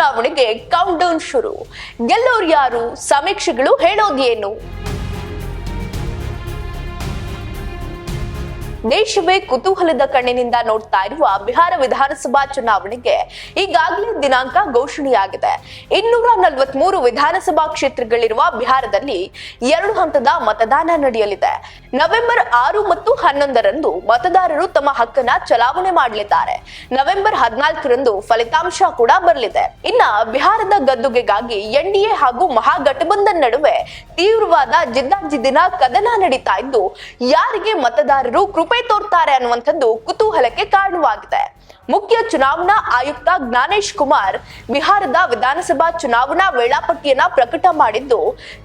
ಚುನಾವಣೆಗೆ count down ಶುರು. ಗೆಲ್ಲೋರು ಯಾರು? ಸಮೀಕ್ಷೆಗಳು ಹೇಳೋದೇನು? ದೇಶವೇ ಕುತೂಹಲದ ಕಣ್ಣಿನಿಂದ ನೋಡ್ತಾ ಇರುವ ಬಿಹಾರ ವಿಧಾನಸಭಾ ಚುನಾವಣೆಗೆ ಈಗಾಗಲೇ ದಿನಾಂಕ ಘೋಷಣೆಯಾಗಿದೆ. ಇನ್ನೂರ ನಲವತ್ಮೂರು ವಿಧಾನಸಭಾ ಕ್ಷೇತ್ರಗಳಿರುವ ಬಿಹಾರದಲ್ಲಿ ಎರಡು ಹಂತದ ಮತದಾನ ನಡೆಯಲಿದೆ. ನವೆಂಬರ್ ಆರು ಮತ್ತು ಹನ್ನೊಂದರಂದು ಮತದಾರರು ತಮ್ಮ ಹಕ್ಕನ್ನ ಚಲಾವಣೆ ಮಾಡಲಿದ್ದಾರೆ. ನವೆಂಬರ್ ಹದಿನಾಲ್ಕರಂದು ಫಲಿತಾಂಶ ಕೂಡ ಬರಲಿದೆ. ಇನ್ನ ಬಿಹಾರದ ಗದ್ದುಗೆಗಾಗಿ ಎನ್ಡಿಎ ಹಾಗೂ ಮಹಾಗಠಬಂಧನ್ ನಡುವೆ ತೀವ್ರವಾದ ಜಿದ್ದಾಜಿದ್ದಿನ ಕದನ ನಡೀತಾ ಇದ್ದು, ಯಾರಿಗೆ ಮತದಾರರು ತೋರ್ತಾರೆ ಅನ್ನುವಂಥದ್ದು ಕುತೂಹಲಕ್ಕೆ ಕಾರಣವಾಗಿದೆ. ಮುಖ್ಯ ಚುನಾವಣಾ ಆಯುಕ್ತ ಜ್ಞಾನೇಶ್ ಕುಮಾರ್ ಬಿಹಾರದ ವಿಧಾನಸಭಾ ಚುನಾವಣಾ ವೇಳಾಪಟ್ಟಿಯನ್ನ ಪ್ರಕಟ ಮಾಡಿದ್ದು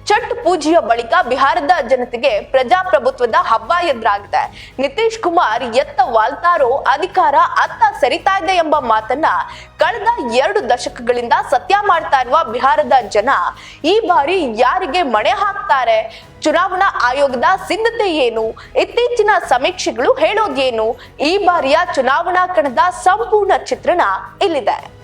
ಛಟ್ ಪೂಜೆಯ ಬಳಿಕ ಬಿಹಾರದ ಜನತೆಗೆ ಪ್ರಜಾಪ್ರಭುತ್ವದ ಹಬ್ಬ ಎದುರಾಗಿದೆ ನಿತೀಶ್ ಕುಮಾರ್ ಎತ್ತ ವಾಲ್ತಾರೋ ಅಧಿಕಾರ ಅತ್ತ ಸರಿತಾ ಇದೆ ಎಂಬ ಮಾತನ್ನ ಕಳೆದ ಎರಡು ದಶಕಗಳಿಂದ ಸತ್ಯ ಮಾಡ್ತಾ ಇರುವ ಬಿಹಾರದ ಜನ ಈ ಬಾರಿ ಯಾರಿಗೆ ಮಣೆ ಹಾಕ್ತಾರೆ? ಚುನಾವಣಾ ಆಯೋಗದ ಸಿದ್ಧತೆ ಏನು? ಇತ್ತೀಚಿನ ಸಮೀಕ್ಷೆಗಳು ಹೇಳೋದೇನು? ಈ ಬಾರಿಯ ಚುನಾವಣಾ ಕಣದ ಸಂಪೂರ್ಣ ಚಿತ್ರಣ ಇಲ್ಲಿದೆ.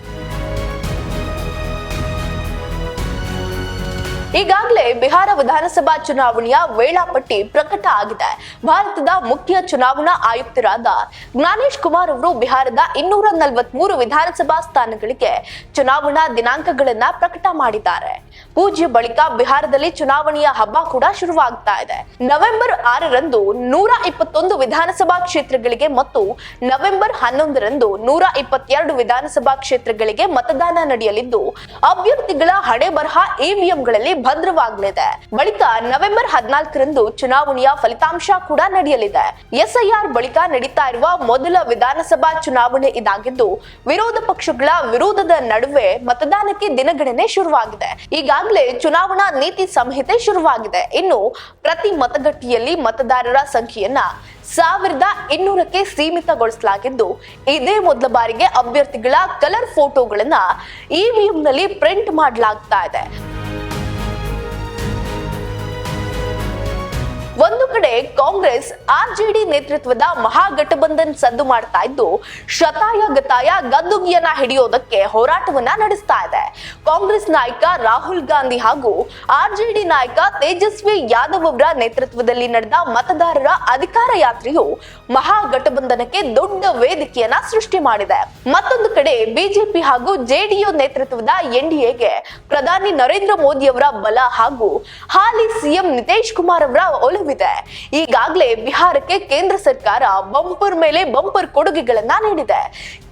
ಈಗಾಗಲೇ ಬಿಹಾರ ವಿಧಾನಸಭಾ ಚುನಾವಣೆಯ ವೇಳಾಪಟ್ಟಿ ಪ್ರಕಟ ಆಗಿದೆ. ಭಾರತದ ಮುಖ್ಯ ಚುನಾವಣಾ ಆಯುಕ್ತರಾದ ಜ್ಞಾನೇಶ್ ಕುಮಾರ್ ಅವರು ಬಿಹಾರದ ಇನ್ನೂರ ನಲವತ್ಮೂರು ವಿಧಾನಸಭಾ ಸ್ಥಾನಗಳಿಗೆ ಚುನಾವಣಾ ದಿನಾಂಕಗಳನ್ನ ಪ್ರಕಟ ಮಾಡಿದ್ದಾರೆ. ಪೂಜೆ ಬಳಿಕ ಬಿಹಾರದಲ್ಲಿ ಚುನಾವಣೆಯ ಹಬ್ಬ ಕೂಡ ಶುರುವಾಗ್ತಾ ಇದೆ. ನವೆಂಬರ್ ಆರರಂದು ನೂರ ಇಪ್ಪತ್ತೊಂದು ವಿಧಾನಸಭಾ ಕ್ಷೇತ್ರಗಳಿಗೆ ಮತ್ತು ನವೆಂಬರ್ ಹನ್ನೊಂದರಂದು ನೂರ ಇಪ್ಪತ್ತೆರಡು ವಿಧಾನಸಭಾ ಕ್ಷೇತ್ರಗಳಿಗೆ ಮತದಾನ ನಡೆಯಲಿದ್ದು, ಅಭ್ಯರ್ಥಿಗಳ ಹಣೆ ಬರಹ ಇವಿಎಂಗಳಲ್ಲಿ ಭದ್ರವಾಗಲಿದೆ. ಬಳಿಕ ನವೆಂಬರ್ ಹದಿನಾಲ್ಕರಂದು ಚುನಾವಣೆಯ ಫಲಿತಾಂಶ ಕೂಡ ನಡೆಯಲಿದೆ. ಎಸ್ಐಆರ್ ಬಳಿಕ ನಡೀತಾ ಇರುವ ಮೊದಲ ವಿಧಾನಸಭಾ ಚುನಾವಣೆ ಇದಾಗಿದ್ದು, ವಿರೋಧ ಪಕ್ಷಗಳ ವಿರೋಧದ ನಡುವೆ ಮತದಾನಕ್ಕೆ ದಿನಗಣನೆ ಶುರುವಾಗಿದೆ. ಈಗಾಗಲೇ ಚುನಾವಣಾ ನೀತಿ ಸಂಹಿತೆ ಶುರುವಾಗಿದೆ. ಇನ್ನು ಪ್ರತಿ ಮತಗಟ್ಟೆಯಲ್ಲಿ ಮತದಾರರ ಸಂಖ್ಯೆಯನ್ನ ಸಾವಿರದ ಇನ್ನೂರಕ್ಕೆ ಸೀಮಿತಗೊಳಿಸಲಾಗಿದ್ದು, ಇದೇ ಮೊದಲ ಬಾರಿಗೆ ಅಭ್ಯರ್ಥಿಗಳ ಕಲರ್ ಫೋಟೋಗಳನ್ನ ಇವಿಎಂನಲ್ಲಿ ಪ್ರಿಂಟ್ ಮಾಡಲಾಗ್ತಾ ಇದೆ. ಒಂದು ಕಡೆ ಕಾಂಗ್ರೆಸ್ ಆರ್ಜೆಡಿ ನೇತೃತ್ವದ ಮಹಾಗಠಬಂಧನ್ ಸದ್ದು ಮಾಡ್ತಾ ಇದ್ದು, ಶತಾಯ ಗತಾಯ ಗದ್ದುಗಿಯನ್ನ ಹಿಡಿಯೋದಕ್ಕೆ ಹೋರಾಟವನ್ನ ನಡೆಸ್ತಾ ಇದೆ. ಕಾಂಗ್ರೆಸ್ ನಾಯಕ ರಾಹುಲ್ ಗಾಂಧಿ ಹಾಗೂ ಆರ್ಜೆಡಿ ನಾಯಕ ತೇಜಸ್ವಿ ಯಾದವ್ ಅವರ ನೇತೃತ್ವದಲ್ಲಿ ನಡೆದ ಮತದಾರರ ಅಧಿಕಾರ ಯಾತ್ರೆಯು ಮಹಾಗಠಬಂಧನಕ್ಕೆ ದೊಡ್ಡ ವೇದಿಕೆಯನ್ನ ಸೃಷ್ಟಿ ಮಾಡಿದೆ. ಮತ್ತೊಂದು ಕಡೆ ಬಿಜೆಪಿ ಹಾಗೂ ಜೆಡಿಯು ನೇತೃತ್ವದ ಎನ್ಡಿಎಗೆ ಪ್ರಧಾನಿ ನರೇಂದ್ರ ಮೋದಿ ಅವರ ಬಲ ಹಾಗೂ ಹಾಲಿ ಸಿಎಂ ನಿತೇಶ್ ಕುಮಾರ್ ಅವರ ಒಲವಿದೆ. ಈಗಾಗಲೇ ಬಿಹಾರಕ್ಕೆ ಕೇಂದ್ರ ಸರ್ಕಾರ ಬಂಪರ್ ಮೇಲೆ ಬಂಪರ್ ಕೊಡುಗೆಗಳನ್ನ ನೀಡಿದೆ.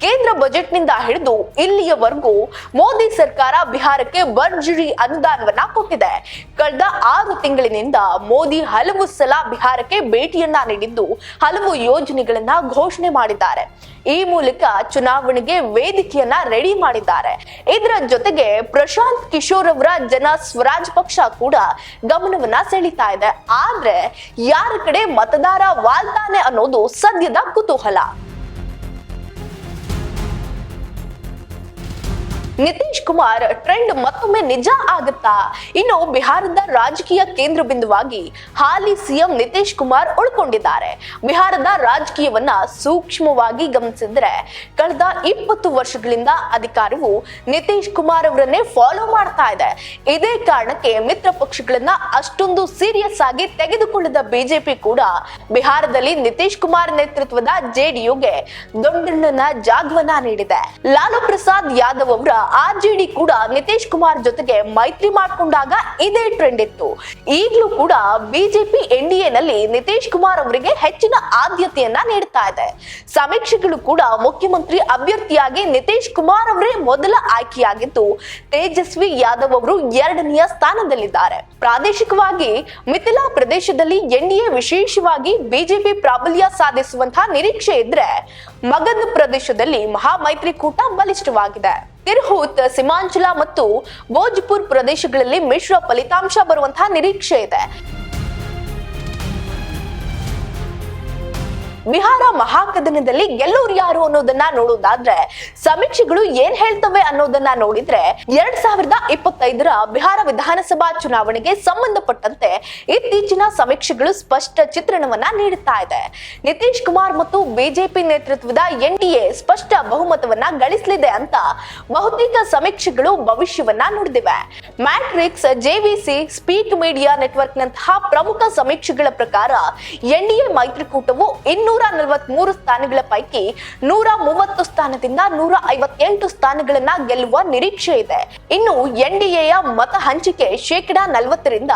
ಕೇಂದ್ರ ಬಜೆಟ್ನಿಂದ ಹಿಡಿದು ಇಲ್ಲಿಯವರೆಗೂ ಮೋದಿ ಸರ್ಕಾರ ಬಿಹಾರಕ್ಕೆ ಭರ್ಜರಿ ಅನುದಾನವನ್ನ ಕೊಟ್ಟಿದೆ. ಕಳೆದ ಆರು ತಿಂಗಳಿನಿಂದ ಮೋದಿ ಹಲವು ಸಲ ಬಿಹಾರಕ್ಕೆ ಭೇಟಿಯನ್ನ ನೀಡಿದ್ದು, ಹಲವು ಯೋಜನೆಗಳನ್ನ ಘೋಷಣೆ ಮಾಡಿದ್ದಾರೆ. ಈ ಮೂಲಕ ಚುನಾವಣೆಗೆ ವೇದಿಕೆಯನ್ನ ರೆಡಿ ಮಾಡಿದ್ದಾರೆ. ಇದರ ಜೊತೆಗೆ ಪ್ರಶಾಂತ್ ಕಿಶೋರ್ ಅವರ ಜನ ಸ್ವರಾಜ್ ಪಕ್ಷ ಕೂಡ ಗಮನವನ್ನ ಸೆಳೀತಾ ಇದೆ. ಆದ್ರೆ ಯಾರ ಕಡೆ ಮತದಾರ ವಾಲ್ತಾನೆ ಅನ್ನೋದು ಸದ್ಯದ ಕುತೂಹಲ. ನಿತೀಶ್ ಕುಮಾರ್ ಟ್ರೆಂಡ್ ಮತ್ತೊಮ್ಮೆ ನಿಜ ಆಗುತ್ತಾ? ಇನ್ನು ಬಿಹಾರದ ರಾಜಕೀಯ ಕೇಂದ್ರ ಬಿಂದುವಾಗಿ ಹಾಲಿ ಸಿಎಂ ನಿತೀಶ್ ಕುಮಾರ್ ಉಳ್ಕೊಂಡಿದ್ದಾರೆ. ಬಿಹಾರದ ರಾಜಕೀಯವನ್ನ ಸೂಕ್ಷ್ಮವಾಗಿ ಗಮನಿಸಿದ್ರೆ ಕಳೆದ ಇಪ್ಪತ್ತು ವರ್ಷಗಳಿಂದ ಅಧಿಕಾರವು ನಿತೀಶ್ ಕುಮಾರ್ ಅವರನ್ನೇ ಫಾಲೋ ಮಾಡ್ತಾ ಇದೆ. ಇದೇ ಕಾರಣಕ್ಕೆ ಮಿತ್ರ ಪಕ್ಷಗಳನ್ನ ಅಷ್ಟೊಂದು ಸೀರಿಯಸ್ ಆಗಿ ತೆಗೆದುಕೊಳ್ಳದ ಬಿಜೆಪಿ ಕೂಡ ಬಿಹಾರದಲ್ಲಿ ನಿತೀಶ್ ಕುಮಾರ್ ನೇತೃತ್ವದ ಜೆಡಿಯುಗೆ ದೊಡ್ಡಣ್ಣನ ಜಾಗವನ್ನ ನೀಡಿದೆ. ಲಾಲು ಪ್ರಸಾದ್ ಯಾದವ್ ಅವರ ಆರ್ಜೆಡಿ ಕೂಡ ನಿತೀಶ್ ಕುಮಾರ್ ಜೊತೆಗೆ ಮೈತ್ರಿ ಮಾಡಿಕೊಂಡಾಗ ಇದೇ ಟ್ರೆಂಡ್ ಇತ್ತು. ಈಗಲೂ ಕೂಡ ಬಿಜೆಪಿ ಎನ್ಡಿಎನಲ್ಲಿ ನಿತೀಶ್ ಕುಮಾರ್ ಅವರಿಗೆ ಹೆಚ್ಚಿನ ಆದ್ಯತೆಯನ್ನ ನೀಡ್ತಾ ಇದೆ. ಸಮೀಕ್ಷೆಗಳು ಕೂಡ ಮುಖ್ಯಮಂತ್ರಿ ಅಭ್ಯರ್ಥಿಯಾಗಿ ನಿತೀಶ್ ಕುಮಾರ್ ಅವರೇ ಮೊದಲ ಆಯ್ಕೆಯಾಗಿದ್ದು, ತೇಜಸ್ವಿ ಯಾದವ್ ಅವರು ಎರಡನೆಯ ಸ್ಥಾನದಲ್ಲಿದ್ದಾರೆ. ಪ್ರಾದೇಶಿಕವಾಗಿ ಮಿಥಿಲಾ ಪ್ರದೇಶದಲ್ಲಿ ಎನ್ಡಿಎ ವಿಶೇಷವಾಗಿ ಬಿಜೆಪಿ ಪ್ರಾಬಲ್ಯ ಸಾಧಿಸುವಂತಹ ನಿರೀಕ್ಷೆ ಇದ್ರೆ ಮಗಧ್ ಪ್ರದೇಶದಲ್ಲಿ ಮಹಾಮೈತ್ರಿಕೂಟ ಬಲಿಷ್ಠವಾಗಿದೆ. ತಿರ್ಹುತ್ ಸಿಮಾಂಚಲ ಮತ್ತು ಭೋಜ್ಪುರ್ ಪ್ರದೇಶಗಳಲ್ಲಿ ಮಿಶ್ರ ಫಲಿತಾಂಶ ಬರುವಂತಹ ನಿರೀಕ್ಷೆ ಇದೆ. ಬಿಹಾರ ಮಹಾಕದನದಲ್ಲಿ ಗೆಲ್ಲೋರು ಯಾರು ಅನ್ನೋದನ್ನ ನೋಡೋದಾದ್ರೆ, ಸಮೀಕ್ಷೆಗಳು ಏನ್ ಹೇಳ್ತವೆ ಅನ್ನೋದನ್ನ ನೋಡಿದ್ರೆ, ಎರಡ್ ಸಾವಿರದ ಇಪ್ಪತ್ತೈದರ ಬಿಹಾರ ವಿಧಾನಸಭಾ ಚುನಾವಣೆಗೆ ಸಂಬಂಧಪಟ್ಟಂತೆ ಇತ್ತೀಚಿನ ಸಮೀಕ್ಷೆಗಳು ಸ್ಪಷ್ಟ ಚಿತ್ರಣವನ್ನ ನೀಡುತ್ತಾ ಇದೆ. ನಿತೀಶ್ ಕುಮಾರ್ ಮತ್ತು ಬಿಜೆಪಿ ನೇತೃತ್ವದ ಎನ್ಡಿಎ ಸ್ಪಷ್ಟ ಬಹುಮತವನ್ನ ಗಳಿಸಲಿದೆ ಅಂತ ಬಹುತೇಕ ಸಮೀಕ್ಷೆಗಳು ಭವಿಷ್ಯವನ್ನ ನುಡಿದಿವೆ. Matrix JVC Speak Media Network ನಂತಹ ಪ್ರಮುಖ ಸಮೀಕ್ಷೆಗಳ ಪ್ರಕಾರ ಎನ್ಡಿಎ ಮೈತ್ರಿಕೂಟವು ಇನ್ನೂರ ನಲವತ್ಮೂರು ಸ್ಥಾನಗಳ ಪೈಕಿ ನೂರ ಮೂವತ್ತು ಸ್ಥಾನದಿಂದ ನೂರ ಐವತ್ತೆಂಟು ಸ್ಥಾನಗಳನ್ನ ಗೆಲ್ಲುವ ನಿರೀಕ್ಷೆ ಇದೆ. ಇನ್ನು ಎನ್ಡಿಎಯ ಮತ ಹಂಚಿಕೆ ಶೇಕಡಾ ನಲವತ್ತರಿಂದ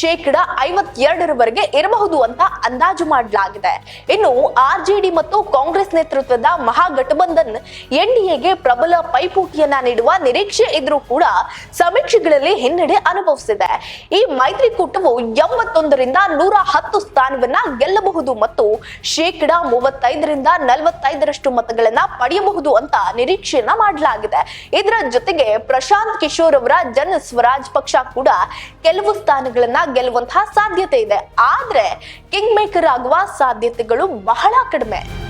ಶೇಕಡ ಐವತ್ತೆರಡರವರೆಗೆ ಇರಬಹುದು ಅಂತ ಅಂದಾಜು ಮಾಡಲಾಗಿದೆ. ಇನ್ನು ಆರ್ಜೆಡಿ ಮತ್ತು ಕಾಂಗ್ರೆಸ್ ನೇತೃತ್ವದ ಮಹಾಗಠಬಂಧನ್ ಎನ್ಡಿಎಗೆ ಪ್ರಬಲ ಪೈಪೋಟಿಯನ್ನ ನೀಡುವ ನಿರೀಕ್ಷೆ ಇದ್ರೂ ಕೂಡ ಸಮೀಕ್ಷೆಗಳಲ್ಲಿ ಹಿನ್ನಡೆ ಅನುಭವಿಸಿದೆ. ಈ ಮೈತ್ರಿಕೂಟವು ಎಂಬತ್ತೊಂದರಿಂದ ನೂರ ಹತ್ತು ಸ್ಥಾನವನ್ನ ಗೆಲ್ಲಬಹುದು ಮತ್ತು ಶೇಕಡ ಮೂವತ್ತೈದರಿಂದ ನಲವತ್ತೈದರಷ್ಟು ಮತಗಳನ್ನ ಪಡೆಯಬಹುದು ಅಂತ ನಿರೀಕ್ಷೆಯನ್ನ ಮಾಡಲಾಗಿದೆ. ಇದರ ಜೊತೆಗೆ ಪ್ರಶಾಂತ್ ಕಿಶೋರ್ ಅವರ ಜನ ಸ್ವರಾಜ್ ಪಕ್ಷ ಕೂಡ ಕೆಲವು ಸ್ಥಾನಗಳನ್ನ ಗೆಲ್ಲುವಂತಹ ಸಾಧ್ಯತೆ ಇದೆ. ಆದ್ರೆ ಕಿಂಗ್ ಮೇಕರ್ ಆಗುವ ಸಾಧ್ಯತೆಗಳು ಬಹಳ ಕಡಿಮೆ.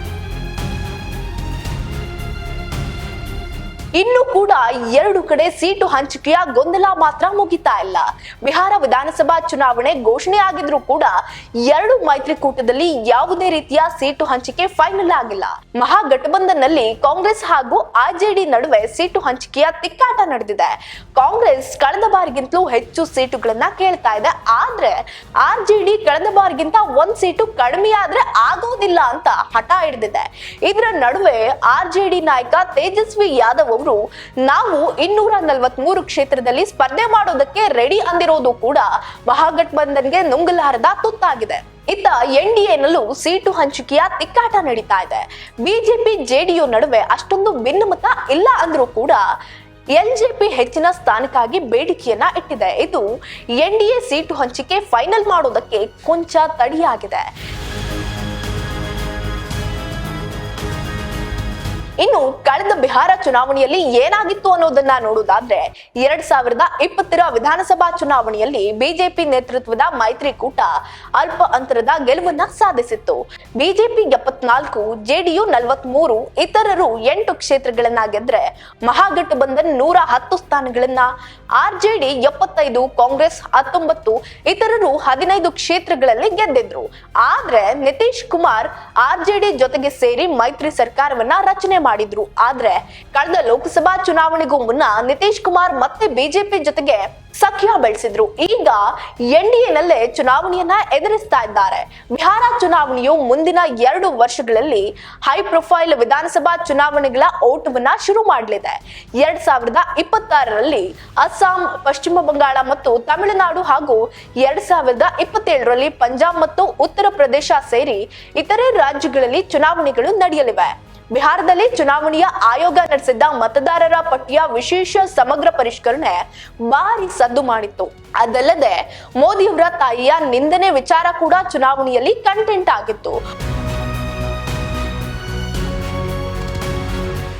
ಇನ್ನು ಕೂಡ ಎರಡು ಕಡೆ ಸೀಟು ಹಂಚಿಕೆಯ ಗೊಂದಲ ಮಾತ್ರ ಮುಗಿತಾ ಇಲ್ಲ. ಬಿಹಾರ ವಿಧಾನಸಭಾ ಚುನಾವಣೆ ಘೋಷಣೆ ಆಗಿದ್ರೂ ಕೂಡ ಎರಡು ಮೈತ್ರಿಕೂಟದಲ್ಲಿ ಯಾವುದೇ ರೀತಿಯ ಸೀಟು ಹಂಚಿಕೆ ಫೈನಲ್ ಆಗಿಲ್ಲ. ಮಹಾಗಠಬಂಧನ್ನಲ್ಲಿ ಕಾಂಗ್ರೆಸ್ ಹಾಗೂ ಆರ್ಜೆಡಿ ನಡುವೆ ಸೀಟು ಹಂಚಿಕೆಯ ತಿಕ್ಕಾಟ ನಡೆದಿದೆ. ಕಾಂಗ್ರೆಸ್ ಕಳೆದ ಬಾರಿಗಿಂತಲೂ ಹೆಚ್ಚು ಸೀಟುಗಳನ್ನ ಕೇಳ್ತಾ ಇದೆ. ಆದ್ರೆ ಆರ್ಜೆಡಿ ಕಳೆದ ಬಾರಿಗಿಂತ ಒಂದ್ ಸೀಟು ಕಡಿಮೆ ಆದ್ರೆ ಆಗೋದಿಲ್ಲ ಅಂತ ಹಠ ಹಿಡಿದಿದೆ. ಇದರ ನಡುವೆ ಆರ್ಜೆಡಿ ನಾಯಕ ತೇಜಸ್ವಿ ಯಾದವ್ ಅವರು ನಾವು ಇನ್ನೂರ ನಲವತ್ಮೂರು ಕ್ಷೇತ್ರದಲ್ಲಿ ಸ್ಪರ್ಧೆ ಮಾಡೋದಕ್ಕೆ ರೆಡಿ ಅಂದಿರೋದು ಕೂಡ ಮಹಾಗಠಬಂಧನ್ಗೆ ನುಂಗಲಾರದ ತುತ್ತಾಗಿದೆ. ಇತ್ತ ಎನ್ ಡಿ ಎನಲ್ಲೂ ಸೀಟು ಹಂಚಿಕೆಯ ತಿಕ್ಕಾಟ ನಡೀತಾ ಇದೆ. ಬಿಜೆಪಿ ಜೆಡಿಯು ನಡುವೆ ಅಷ್ಟೊಂದು ಭಿನ್ನಮತ ಇಲ್ಲ ಅಂದ್ರೂ ಕೂಡ ಎಲ್ಜೆಪಿ ಹೆಚ್ಚಿನ ಸ್ಥಾನಕ್ಕಾಗಿ ಬೇಡಿಕೆಯನ್ನ ಇಟ್ಟಿದೆ. ಇದು ಎನ್ ಡಿ ಎ ಸೀಟು ಹಂಚಿಕೆ ಫೈನಲ್ ಮಾಡೋದಕ್ಕೆ ಕೊಂಚ ತಡಿಯಾಗಿದೆ. ಇನ್ನು ಕಳೆದ ಬಿಹಾರ ಚುನಾವಣೆಯಲ್ಲಿ ಏನಾಗಿತ್ತು ಅನ್ನೋದನ್ನ ನೋಡುವುದಾದ್ರೆ ಎರಡ್ ಸಾವಿರದ ಇಪ್ಪತ್ತರ ವಿಧಾನಸಭಾ ಚುನಾವಣೆಯಲ್ಲಿ ಬಿಜೆಪಿ ನೇತೃತ್ವದ ಮೈತ್ರಿಕೂಟ ಅಲ್ಪ ಅಂತರದ ಗೆಲುವನ್ನ ಸಾಧಿಸಿತ್ತು. ಬಿಜೆಪಿ ಎಪ್ಪತ್ನಾಲ್ಕು, ಜೆಡಿಯು ನಲವತ್ಮೂರು, ಇತರರು ಎಂಟು ಕ್ಷೇತ್ರಗಳನ್ನ ಗೆದ್ರೆ ಮಹಾಗಠಬಂಧನ್ ನೂರ ಹತ್ತು ಸ್ಥಾನಗಳನ್ನ ಆರ್ಜೆಡಿ ಎಪ್ಪತ್ತೈದು, ಕಾಂಗ್ರೆಸ್ ಹತ್ತೊಂಬತ್ತು, ಇತರರು ಹದಿನೈದು ಕ್ಷೇತ್ರಗಳಲ್ಲಿ ಗೆದ್ದಿದ್ರು. ಆದ್ರೆ ನಿತೀಶ್ ಕುಮಾರ್ ಆರ್ಜೆಡಿ ಜೊತೆಗೆ ಸೇರಿ ಮೈತ್ರಿ ಸರ್ಕಾರವನ್ನ ರಚನೆ ಮಾಡಿದ್ರು. ಆದ್ರೆ ಕಳೆದ ಲೋಕಸಭಾ ಚುನಾವಣೆಗೂ ಮುನ್ನ ನಿತೀಶ್ ಕುಮಾರ್ ಮತ್ತೆ ಬಿಜೆಪಿ ಜೊತೆಗೆ ಸಖ್ಯ ಬೆಳೆಸಿದ್ರು. ಈಗ ಎನ್ ಡಿ ಎನ್ಡಿಎನಲ್ಲೇ ಚುನಾವಣೆಯನ್ನ ಎದುರಿಸ್ತಾ ಇದ್ದಾರೆ. ಬಿಹಾರ ಚುನಾವಣೆಯು ಮುಂದಿನ ಎರಡು ವರ್ಷಗಳಲ್ಲಿ ಹೈ ಪ್ರೊಫೈಲ್ ವಿಧಾನಸಭಾ ಚುನಾವಣೆಗಳ ಓಟವನ್ನ ಶುರು ಮಾಡಲಿದೆ. ಎರಡ್ ಸಾವಿರದ ಇಪ್ಪತ್ತಾರರಲ್ಲಿ ಅಸ್ಸಾಂ, ಪಶ್ಚಿಮ ಬಂಗಾಳ ಮತ್ತು ತಮಿಳುನಾಡು ಹಾಗೂ ಎರಡ್ ಸಾವಿರದ ಇಪ್ಪತ್ತೇಳರಲ್ಲಿ ಪಂಜಾಬ್ ಮತ್ತು ಉತ್ತರ ಪ್ರದೇಶ ಸೇರಿ ಇತರೆ ರಾಜ್ಯಗಳಲ್ಲಿ ಚುನಾವಣೆಗಳು ನಡೆಯಲಿವೆ. ಬಿಹಾರದಲ್ಲಿ ಚುನಾವಣೆಯ ಆಯೋಗ ನಡೆಸಿದ್ದ ಮತದಾರರ ಪಟ್ಟಿಯ ವಿಶೇಷ ಸಮಗ್ರ ಪರಿಷ್ಕರಣೆ ಭಾರಿ ಸದ್ದು ಮಾಡಿತ್ತು. ಅದಲ್ಲದೆ ಮೋದಿಯವರ ತಾಯಿಯ ನಿಂದನೆ ವಿಚಾರ ಕೂಡ ಚುನಾವಣೆಯಲ್ಲಿ ಕಂಟೆಂಟ್ ಆಗಿತ್ತು.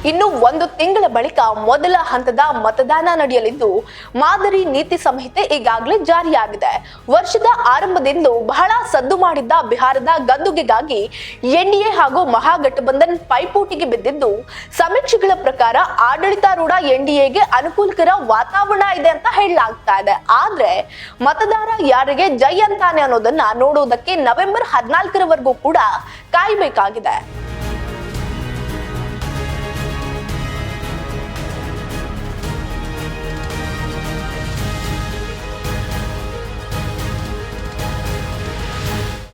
ಇನ್ನು ಒಂದು ತಿಂಗಳ ಬಳಿಕ ಮೊದಲ ಹಂತದ ಮತದಾನ ನಡೆಯಲಿದ್ದು, ಮಾದರಿ ನೀತಿ ಸಂಹಿತೆ ಈಗಾಗಲೇ ಜಾರಿಯಾಗಿದೆ. ವರ್ಷದ ಆರಂಭದಿಂದ ಬಹಳ ಸದ್ದು ಮಾಡಿದ್ದ ಬಿಹಾರದ ಗದ್ದುಗೆಗಾಗಿ ಎನ್ಡಿಎ ಹಾಗೂ ಮಹಾಗಠಬಂಧನ್ ಪೈಪೋಟಿಗೆ ಬಿದ್ದಿದ್ದು, ಸಮೀಕ್ಷೆಗಳ ಪ್ರಕಾರ ಆಡಳಿತಾರೂಢ ಎನ್ಡಿಎಗೆ ಅನುಕೂಲಕರ ವಾತಾವರಣ ಇದೆ ಅಂತ ಹೇಳಲಾಗ್ತಾ ಇದೆ. ಆದ್ರೆ, ಮತದಾರ ಯಾರಿಗೆ ಜೈ ಅಂತಾನೆ ಅನ್ನೋದನ್ನ ನೋಡೋದಕ್ಕೆ ನವೆಂಬರ್ ಹದಿನಾಲ್ಕರವರೆಗೂ ಕೂಡ ಕಾಯ್ಬೇಕಾಗಿದೆ.